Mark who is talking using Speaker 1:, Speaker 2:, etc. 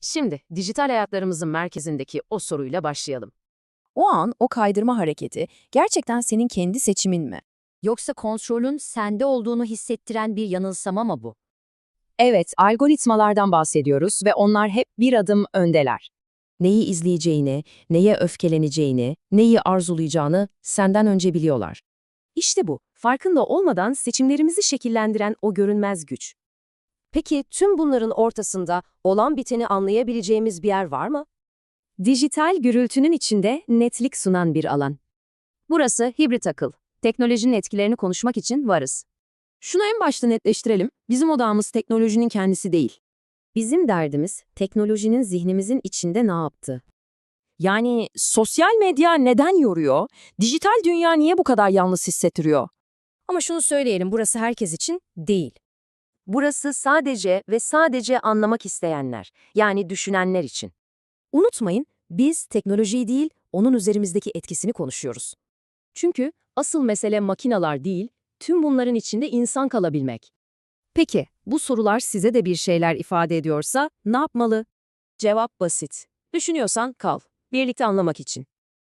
Speaker 1: Şimdi dijital hayatlarımızın merkezindeki o soruyla başlayalım.
Speaker 2: O an o kaydırma hareketi gerçekten senin kendi seçimin mi?
Speaker 3: Yoksa kontrolün sende olduğunu hissettiren bir yanılsama mı bu?
Speaker 2: Evet, algoritmalardan bahsediyoruz ve onlar hep bir adım öndeler. Neyi izleyeceğini, neye öfkeleneceğini, neyi arzulayacağını senden önce biliyorlar. İşte bu, farkında olmadan seçimlerimizi şekillendiren o görünmez güç.
Speaker 4: Peki tüm bunların ortasında olan biteni anlayabileceğimiz bir yer var mı?
Speaker 2: Dijital gürültünün içinde netlik sunan bir alan. Burası hibrit akıl. Teknolojinin etkilerini konuşmak için varız. Şunu en başta netleştirelim. Bizim odağımız teknolojinin kendisi değil. Bizim derdimiz teknolojinin zihnimizin içinde ne yaptı? Yani sosyal medya neden yoruyor? Dijital dünya niye bu kadar yalnız hissettiriyor?
Speaker 4: Ama şunu söyleyelim, burası herkes için değil. Burası sadece ve sadece anlamak isteyenler, yani düşünenler için. Unutmayın, biz teknolojiyi değil, onun üzerimizdeki etkisini konuşuyoruz.
Speaker 1: Çünkü asıl mesele makinalar değil, tüm bunların içinde insan kalabilmek. Peki, bu sorular size de bir şeyler ifade ediyorsa ne yapmalı?
Speaker 4: Cevap basit. Düşünüyorsan kal, birlikte anlamak için.